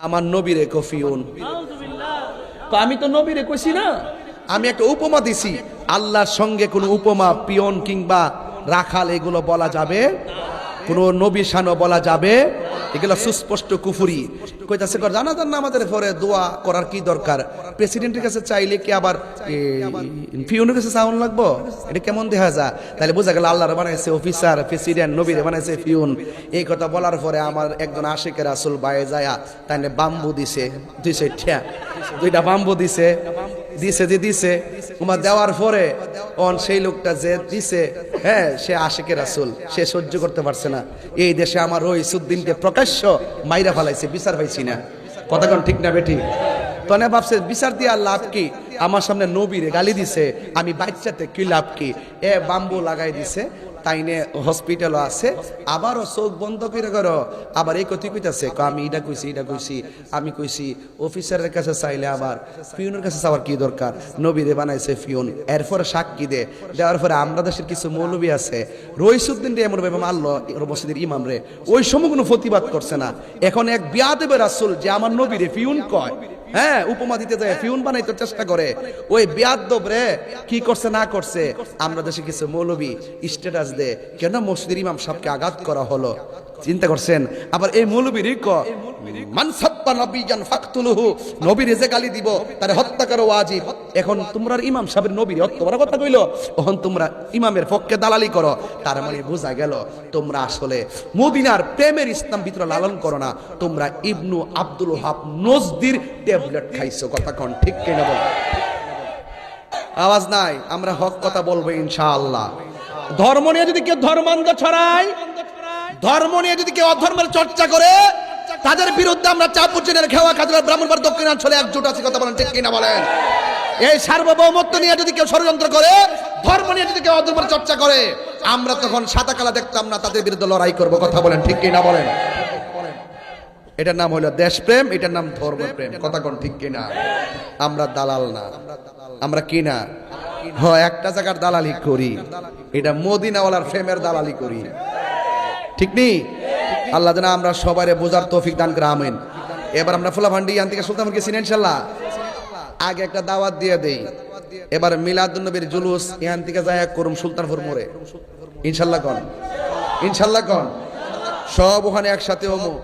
আমার নবীরে কফিউন। তো আমি তো নবীরে কইছি না? আমি একটা উপমা দিছি। আল্লাহর সঙ্গে কোনো উপমা পিয়ন কিংবা রাখাল এগুলো বলা যাবে কোনো নবী শানও বলা যাবে? এগুলো সুস্পষ্ট কুফুরি। কইতাছে কর জানা জান না আমাদের পরে দোয়া করার কি দরকার? প্রেসিডেন্টের কাছে চাইলে কি আবার পিয়নের কাছে চাউন লাগবো? এটা কেমন দেখা যায়? তাহলে বোঝা গেল আল্লাহর বানাইছে অফিসার, প্রেসিডেন্ট, নবীরে বানাইছে পিউন এই কথা বলার পরে আমার একজন আশেকের আসল বায়ে যায়া তাই বাম্বু দিছে, দুই সাইড দুইটা বাম্বু দিছে। দিছে যে দিছে তোমার দেওয়ার পরে অন সেই লোকটা যে দিছে হ্যাঁ সে আশেকে রাসুল, সে সহ্য করতে পারছে না। এই দেশে আমার ওই সুদ্দিনকে প্রকাশ্য মাইরা ফালাইছে, বিচার পাইছি না। কতক্ষণ ঠিক না বেটি? তনে ভাবছে, বিচার দিয়ে লাভ কি? আমার সামনে নবীরে গালি দিছে, আমি বাচ্চাতে কি লাভ কি? এ বাম্বু লাগাই দিছে তাইনে হসপিটালও আছে, আবারও চোখ বন্ধ করে করো। আবার এই কথি কইতাছে আমি এটা কইছি এটা কইছি, আমি কইছি অফিসারের কাছে চাইলে আবার পিউনের কাছে চাওয়ার কি দরকার? নবীরে বানাইছে পিউন এরপরে সাক্ষী দে। দেওয়ার পরে আমরা দেশের কিছু মৌলবী আছে। রইসুদ্দিন রে এমন ভাবে মারলো মসজিদের ইমাম রে। ওই সময় কোনো প্রতিবাদ করছে না। এখন এক বিয়াদেবের আসল যে আমার নবীরে পিউন কয়। হ্যাঁ উপমা দিতে যায়, ফিউন বানাইতে চেষ্টা করে। ওই বিয়াদ্দব রে, কি করছে, না করছে, আমরা দেশে কিছু মৌলবী, স্ট্যাটাস দে, কেন মসজিদের ইমাম সাহেবকে আঘাত করা হলো? চিন্তা করছেন? আবার এই মৌলবীর ক মানে লালন করো না। তোমরা ইবনু আব্দুল হাব নজদির ট্যাবলেট খাইছো, কথা ঠিক আওয়াজ নাই, আমরা হক কথা বলব ইনশাআল্লাহ। ধর্ম নিয়ে যদি কেউ ধর্মান্ধ ছড়ায়, ধর্ম নিয়ে যদি কেউ অধর্মের চর্চা করে তাদের বিরুদ্ধে আমরা চাপুচিনের খেওয়া খাজরা ব্রাহ্মণবার দক্ষিণাঞ্চলে একজোট আছে, কথা বলেন ঠিক কিনা বলেন? এই সার্বভৌমত্ব নিয়ে যদি কেউ ষড়যন্ত্র করে, ধর্ম নিয়ে যদি কেউ অধর্মের চর্চা করে, আমরা তখন সাদা কালা দেখতাম না, তাদের বিরুদ্ধে লড়াই করব, কথা বলেন ঠিক কিনা বলেন? এটার নাম হলো দেশপ্রেম, এটার নাম ধর্মপ্রেম, কথা কোন ঠিক কিনা? আমরা দালাল না। আমরা কিনা হ একটা জায়গার দালালি করি, এটা মদিনাওয়ালার প্রেমের দালালি করি। ঠিক নেই? আল্লাহ যেন আমরা সবাই বোঝার তৌফিক দান আমিন। এবার আমরা ফুলা ভান্ডি ইয়ান থেকে সুলতান গেছি ইনশাল্লাহ আগে একটা দাওয়াত দিয়ে দেই। এবার মিলাদুন্নবীর জুলুস ইহান থেকে যায় করুম সুলতানপুর মোড়ে। ইনশাল্লাহ কন। ইনশাল্লাহ কন। সব ওখানে একসাথে হমো।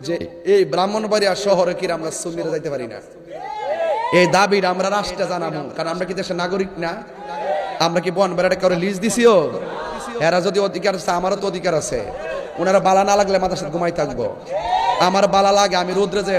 যে এই ব্রাহ্মণবাড়িয়া শহরে কি আমরা সুন্নিরা যাইতে পারি না? এই দাবিটা আমরা রাষ্ট্রে জানাব। কারণ আমরা কি দেশের নাগরিক না? আমরা কি বন বেড়াটা কারও লিজ দিছিও এরা যদি অধিকার আছে, আমারও তো অধিকার আছে। ওনারা বালা না লাগলে মাদ্রাসা ঘুমাই থাকব। আমার বালা লাগে আমি রোদ্রে যে